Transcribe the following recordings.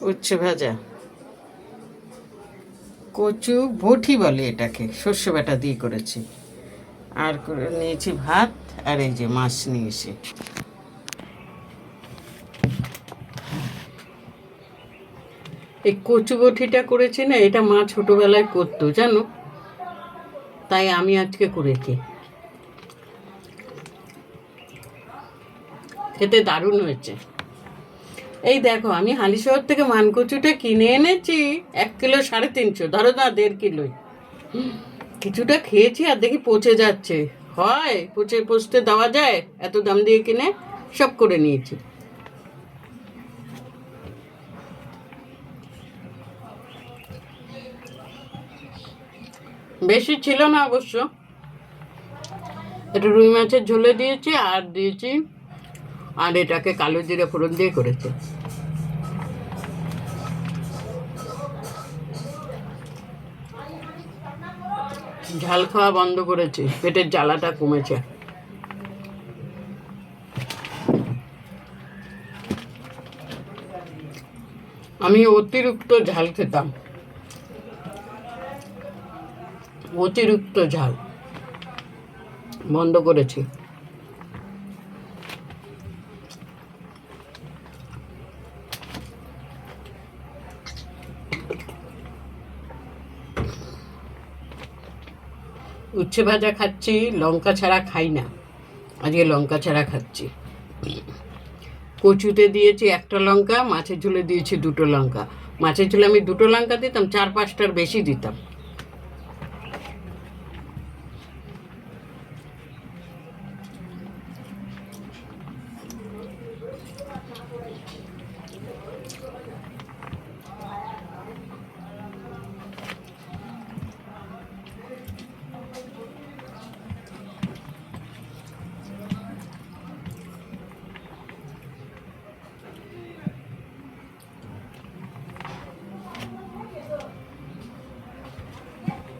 উচ্ছে ভাজা। কচু বটি বলে এটাকে শস্য বাটা দিয়ে করেছি। আর নিয়েছি ভাত আর এই যে মাছ নিয়েছি এই কচু বটিটা করেছি না, এটা মা ছোটবেলায় করতো, জানো? তাই আমি আজকে করেছি। খেতে দারুণ হয়েছে। এই দেখো, আমি হালিশহর থেকে মানকচুটা কিনে এনেছি। এক কিলো সাড়ে তিনশো, ধরো না দেড় কিলোই। কিছুটা খেয়েছি আর দেখি পচে যাচ্ছে। হয়, পচে পচতে দেওয়া যায়, এত দাম দিয়ে কিনে সব করে নিয়েছি। বেশি ছিল না অবশ্য। একটু রুই মাছের ঝোলে দিয়েছি আর দিয়েছি আর এটাকে কালো জিরে ফোড়ন দিয়ে করেছে। ঝাল খাওয়া বন্ধ করেছি, পেটের জ্বালাটা কমেছে। আমি অতিরিক্ত ঝাল খেতাম। অতিরিক্ত ঝাল বন্ধ করেছি। উচ্ছে ভাজা খাচ্ছি, লঙ্কা ছাড়া খাই না। আজকে লঙ্কা ছাড়া খাচ্ছি। কচুতে দিয়েছি একটা লঙ্কা, মাছের ঝুলে দিয়েছি দুটো লঙ্কা। মাছের ঝুলে আমি দুটো লঙ্কা দিতাম, চার পাঁচটার বেশি দিতাম।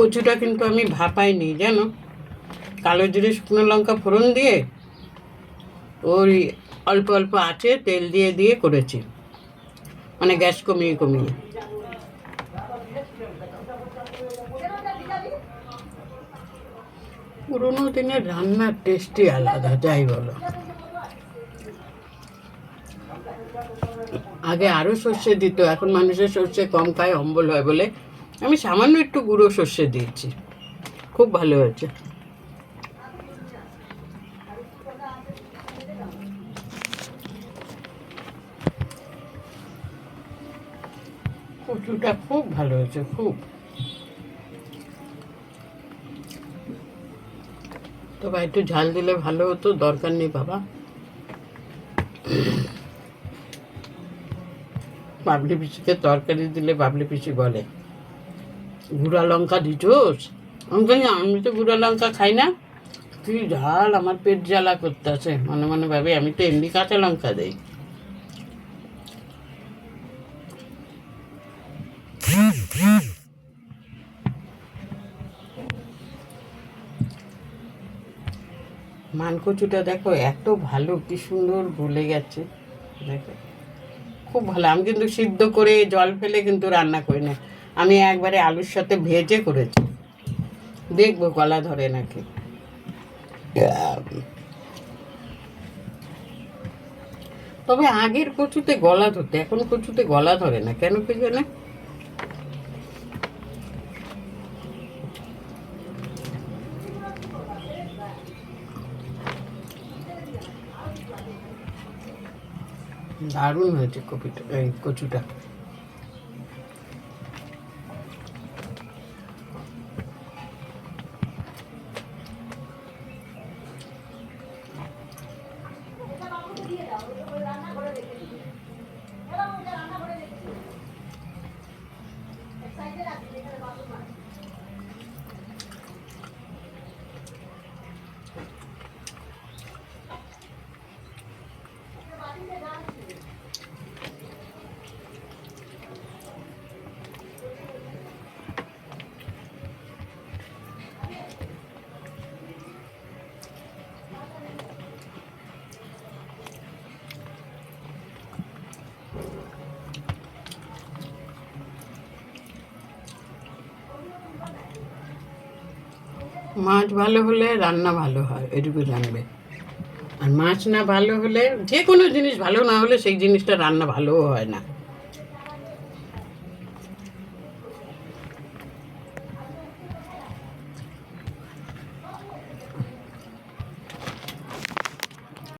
কচুটা কিন্তু আমি ভাপাই ভাপাইনি, জানো? কালো জিরে, শুকনো লঙ্কা ফোড়ন দিয়ে ওই অল্প অল্প আছে তেল দিয়ে দিয়ে করেছি। মানে গ্যাস কমিয়ে কমিয়ে। পুরোনো দিনের রান্নার টেস্টই আলাদা, যাই বলো। আগে আরও সর্ষে দিত, এখন মানুষের সর্ষে কম খায়, অম্বল হয় বলে আমি সামান্য একটু গুঁড়ো সর্ষে দিয়েছি। খুব ভালো হয়েছে। কচুটা খুব ভালো হয়েছে, খুব। তো তবে একটু ঝাল দিলে ভালো হতো, দরকার নেই বাবা। বাবলি পিসিকে তরকারি দিলে বাবলি পিসি বলে। গুঁড়া লঙ্কা দিছোস? আমি জানি আমি তো গুঁড়া লঙ্কা খাই না। তুই ঝাল আমার পেট জ্বালা করতেছে। মনে মনে ভাবে, আমি তো এমনি কাঁচা লঙ্কা দেই। মানকচুটা দেখো, এত ভালো, কি সুন্দর গলে গেছে। দেখো, খুব ভালো। আমি কিন্তু সিদ্ধ করে জল ফেলে কিন্তু রান্না করি না। আমি একবারে আলুর সাথে ভেজে করেছি। দেখব গলা ধরে নাকি। তবে আগের কচুতে গলা ধরতো, এখন কচুতে গলা ধরে না, কেন কি জানে? দারুণ হয়েছে কপিটা, এই কচুটা। মাছ ভালো হলে রান্না ভালো হয়, এটুকু জানবে। আর মাছ না ভালো হলে যে কোনো জিনিস ভালো না হলে সেই জিনিসটা রান্না ভালোও হয় না।